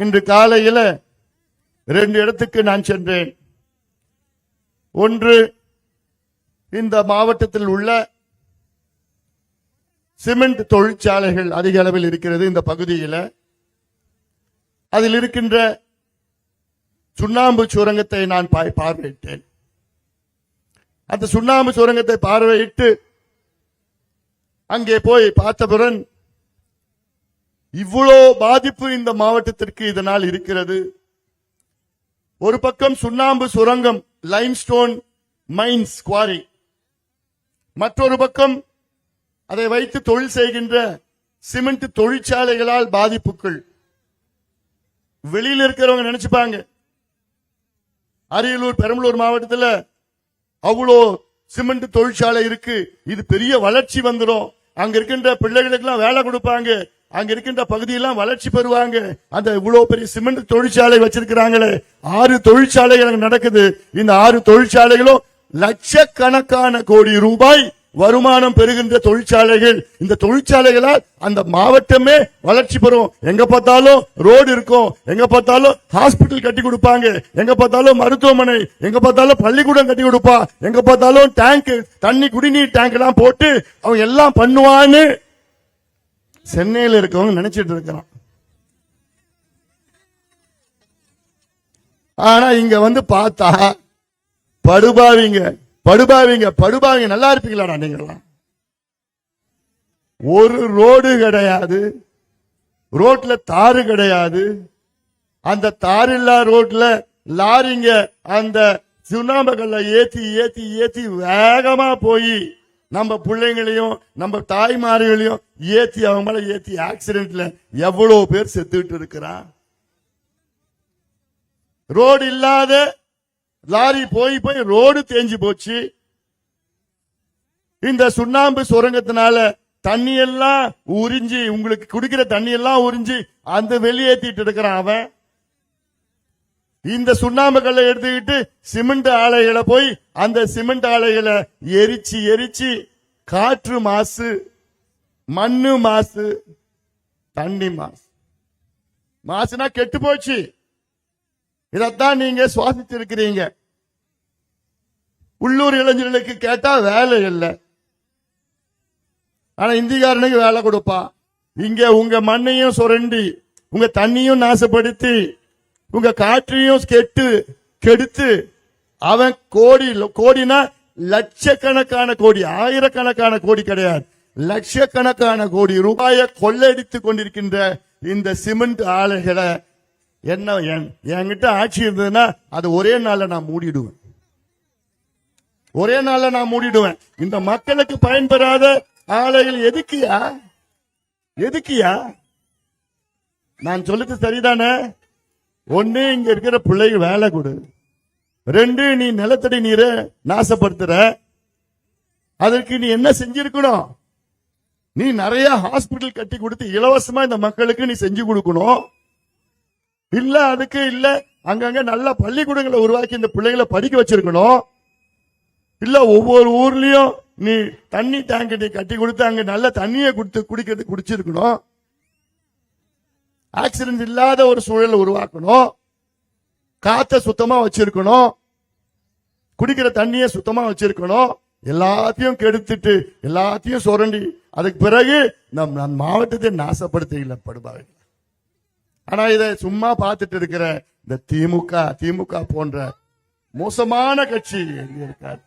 இன்று காலையில ரெண்டு இடத்துக்கு நான் சென்றேன். ஒன்று இந்த மாவட்டத்தில் உள்ள சிமெண்ட் தொழிற்சாலைகள் அதிக அளவில் இருக்கிறது இந்த பகுதியில். அதில் இருக்கின்ற சுண்ணாம்பு சுரங்கத்தை நான் பார்வையிட்டேன். அந்த சுண்ணாம்பு சுரங்கத்தை பார்வையிட்டு அங்கே போய் பார்த்தவுடன் இவ்வளோ பாதிப்பு இந்த மாவட்டத்திற்கு இதனால் இருக்கிறது. ஒரு பக்கம் சுண்ணாம்பு சுரங்கம் லைம்ஸ்டோன் மைன்ஸ் குவாரி மற்றொரு பக்கம் அதை வைத்து தொழில் செய்கின்ற சிமெண்ட் தொழிற்சாலைகளால் பாதிப்புகள் வெளியில் இருக்கிறவங்க நினைச்சுப்பாங்க. அரியலூர் பெரம்பலூர் மாவட்டத்தில் அவ்வளோ சிமெண்ட் தொழிற்சாலை இருக்கு. இது பெரிய வளர்ச்சி வந்துடும் அங்க இருக்கின்ற பிள்ளைகளுக்கெல்லாம் வேலை கொடுப்பாங்க. அங்க இருக்கின்ற பகுதியெல்லாம் வளர்ச்சி பெறுவாங்க. அந்த இவ்வளவு பெரிய சிமெண்ட் தொழிற்சாலை வச்சிருக்கிறாங்களே. ஆறு தொழிற்சாலைகள் நடக்குது. இந்த ஆறு தொழிற்சாலைகளும் லட்சக்கணக்கான கோடி ரூபாய் வருமானம் பெறுகின்ற தொழிற்சாலைகள். இந்த தொழிற்சாலைகளால் அந்த மாவட்டமே வளர்ச்சி பெறும். எங்க பார்த்தாலும் ரோடு இருக்கும். எங்க பார்த்தாலும் ஹாஸ்பிட்டல் கட்டி கொடுப்பாங்க. எங்க பார்த்தாலும் மருத்துவமனை. எங்க பார்த்தாலும் பள்ளிக்கூடம் கட்டி கொடுப்பா. எங்க பார்த்தாலும் டேங்க் தண்ணி குடிநீர் டேங்க் எல்லாம் போட்டு அவங்க எல்லாம் பண்ணுவான்னு சென்னையில் இருக்கவங்க நினைச்சிட்டு இருக்கிறோம் ஆனா இங்க வந்து பார்த்தா படுபாவிங்க படுபாவிங்க படுபாவிங்க நல்லா இருப்பீங்களாடா நீங்களாம் ஒரு ரோடு கிடையாது ரோட்ல தாறு கிடையாது. அந்த தாரில்லா ரோட்ல லாரிங்க அந்த சுண்ணாம்புகள்ல ஏத்தி ஏத்தி ஏத்தி வேகமா போய் நம்ம பிள்ளைங்களையும் நம்ம தாய்மார்களையும் ஏத்தி அவங்க மேல ஏத்தி ஆக்சிடென்ட்ல எவ்வளவு பேர் செத்துட்டு இருக்கிறான் ரோடு இல்லாத லாரி போய் போய் ரோடு தேஞ்சு போச்சு. இந்த சுண்ணாம்பு சுரங்கத்தினால தண்ணி எல்லாம் உறிஞ்சி உங்களுக்கு குடிக்கிற தண்ணி எல்லாம் உறிஞ்சி அந்த வெளியேற்றிட்டு இருக்கிறான் அவன். இந்த சுண்ணாம்பு கல்லை எடுத்துக்கிட்டு சிமெண்ட் ஆலைகளை போய் அந்த சிமெண்ட் ஆலைகளை எரிச்சு எரிச்சு காற்று மாசு மண்ணு மாசு தண்ணி மாசு. மாசுனா கெட்டு போச்சு. இதைத்தான் நீங்க சுவாசிச்சிருக்கிறீங்க உள்ளூர் இளைஞர்களுக்கு கேட்டா வேலை இல்லை. ஆனா இந்திக்காரனுக்கு வேலை கொடுப்பா. இங்க உங்க மண்ணையும் சுரண்டி உங்க தண்ணியும் நாசப்படுத்தி உங்க காற்றையும் கெட்டு கெடுத்து அவன் கோடி கோடினா லட்சக்கணக்கான கோடி ஆயிரக்கணக்கான கோடி கிடையாது. லட்சக்கணக்கான கோடி ரூபாயை கொள்ளையடித்துக் கொண்டிருக்கின்ற இந்த சிமெண்ட் ஆலைகளை என்ன என்- என்கிட்ட ஆட்சி இருந்ததுன்னா அது ஒரே நாள்ல நான் மூடிடுவேன். ஒரே நாள்ல நான் மூடிடுவேன். இந்த மக்களுக்கு பயன்பெறாத ஆலைகள் எதுக்குயா? எதுக்குயா? நான் சொல்லுது சரிதானே? ஒன்னு இங்க இருக்கிற பிள்ளைக்கு வேலை கொடு. ரெண்டு நீ நிலத்தடி நீரை நாசப்படுத்துற. அதற்கு நீ என்ன செஞ்சிருக்கணும்? நீ நிறைய ஹாஸ்பிட்டல் கட்டி கொடுத்து இலவசமா இந்த மக்களுக்கு நீ செஞ்சு கொடுக்கணும். இல்ல அதுக்கு இல்ல அங்கங்க நல்ல பள்ளிக்கூடங்களை உருவாக்கி இந்த பிள்ளைகளை படிக்க வச்சிருக்கணும். இல்ல ஒவ்வொரு ஊர்லயும் நீ தண்ணி டேங்க் நீ கட்டி கொடுத்து அங்க நல்ல தண்ணியை கொடுத்து குடிக்கிறது குடிச்சிருக்கணும். ஆக்சிடென்ட் இல்லாத ஒரு சூழலை உருவாக்கணும். காத்த சுத்தமா வச்சிருக்கணும். குடிக்கிற தண்ணியை சுத்தமா வச்சிருக்கணும். எல்லாத்தையும் கெடுத்துட்டு எல்லாத்தையும் சுரண்டி அதுக்கு பிறகு நம் நம் மாவட்டத்தை நாசப்படுத்துகிற படுபாவை ஆனா இதை சும்மா பார்த்துட்டு இருக்கிற இந்த திமுக திமுக போன்ற மோசமான கட்சி எங்க இருக்காரு